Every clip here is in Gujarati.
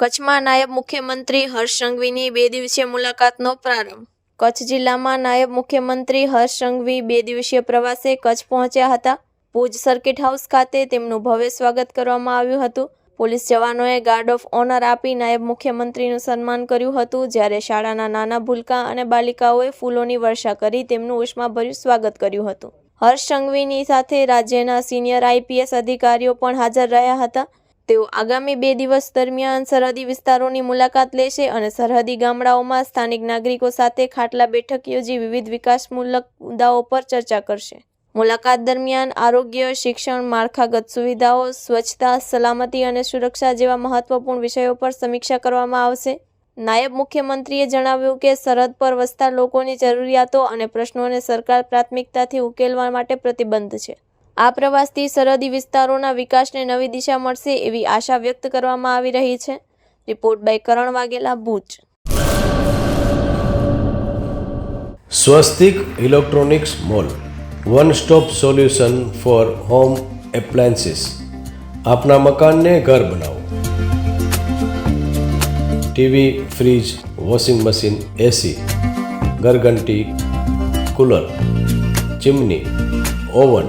કચ્છમાં નાયબ મુખ્યમંત્રી હર્ષ સંઘવીની બે દિવસીય મુલાકાતનો પ્રારંભ. કચ્છ જિલ્લામાં નાયબ મુખ્યમંત્રી હર્ષ સંઘવી બે દિવસીય પ્રવાસે કચ્છ પહોંચ્યા હતા. ભુજ સર્કિટ હાઉસ ખાતે તેમનું ભવ્ય સ્વાગત કરવામાં આવ્યું હતું. પોલીસ જવાનોએ ગાર્ડ ઓફ ઓનર આપી નાયબ મુખ્યમંત્રીનું સન્માન કર્યું હતું, જ્યારે શાળાના નાના ભૂલકા અને બાલિકાઓએ ફૂલોની વર્ષા કરી તેમનું ઉષ્માભર્યું સ્વાગત કર્યું હતું. હર્ષ સંઘવીની સાથે રાજ્યના સિનિયર આઈપીએસ અધિકારીઓ પણ હાજર રહ્યા હતા. તેઓ આગામી બે દિવસ દરમિયાન સરહદી વિસ્તારોની મુલાકાત લેશે અને સરહદી ગામડાઓમાં સ્થાનિક નાગરિકો સાથે ખાટલા બેઠક યોજી વિવિધ વિકાસમૂલક મુદ્દાઓ પર ચર્ચા કરશે. મુલાકાત દરમિયાન આરોગ્ય, શિક્ષણ, માળખાગત સુવિધાઓ, સ્વચ્છતા, સલામતી અને સુરક્ષા જેવા મહત્વપૂર્ણ વિષયો પર સમીક્ષા કરવામાં આવશે. નાયબ મુખ્યમંત્રીએ જણાવ્યું કે સરહદ પર વસતા લોકોની જરૂરિયાતો અને પ્રશ્નોને સરકાર પ્રાથમિકતાથી ઉકેલવા માટે પ્રતિબદ્ધ છે. આ પ્રવાસથી સરહદી વિસ્તારોના વિકાસને નવી દિશા મળશે એવી આશા વ્યક્ત કરવામાં આવી રહી છે. Report by Karan Vaghela, Bhuj. Swastik electronics mall one stop solution for home appliances આપના મકાનને ઘર બનાવો. TV, fridge, washing machine, AC, ઘરઘંટી, cooler, chimney, oven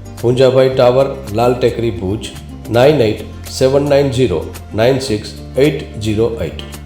Poonjabhai tower, Lal Tekri Bhuj, nine eight seven nine zero nine six eight zero eight.